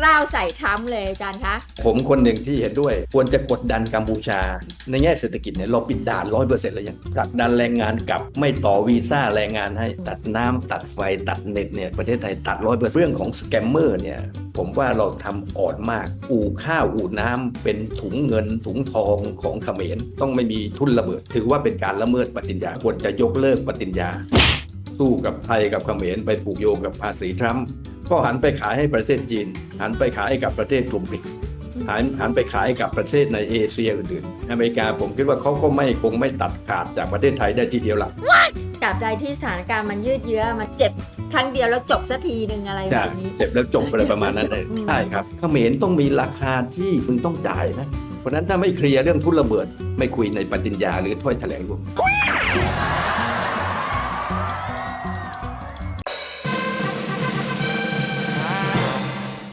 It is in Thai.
กล้าวใส่ทรัมป์เลยอาจารย์คะ ผมคนหนึ่งที่เห็นด้วย ควรจะกดดันกัมพูชา ในแง่เศรษฐกิจเนี่ยเราปิดด่านร้อยเปอร์เซ็นต์แล้วยังผลักดันแรงงานกลับไม่ต่อวีซ่าแรงงานให้ตัดน้ำตัดไฟตัดเน็ตเนี่ยประเทศไทยตัดร้อยเปอร์เซ็นต์เรื่องของสแกมเมอร์เนี่ยผมว่าเราทำอ่อนมาก อู่ข้าวอู่น้ำเป็นถุงเงินถุงทองของเขมรต้องไม่มีทุนระเบิด ถือว่าเป็นการละเมิดปฏิญญาควรจะยกเลิกปฏิญญา สู้กับไทยกับเขมรไปผูกโยงกับภาษีทรัมป์ ก็หันไปขายให้ประเทศจีน หันไปขายให้กับประเทศกลุ่มบริกส์หันหันไปขายให้กับประเทศในเอเชียอื่นๆ อเมริกาผมคิดว่าเขาก็ไม่คงไม่ตัดขาดจากประเทศไทยได้ทีเดียวหรอกตราบใดที่สถานการณ์มันยืดเยื้อมันเจ็บครั้งเดียวแล้วจบสักทีหนึ่งอะไรแบบนี้ เจ็บแล้วจบอะไรประมาณนั้นเลยอืมใช่ครับเขมรต้องมีราคาที่มึงต้องจ่ายนะ เพราะฉะนั้นถ้าไม่เคลียร์เรื่องทุนระเบิด ไม่คุยในปฏิญญาหรือถ้อยแถลงรวม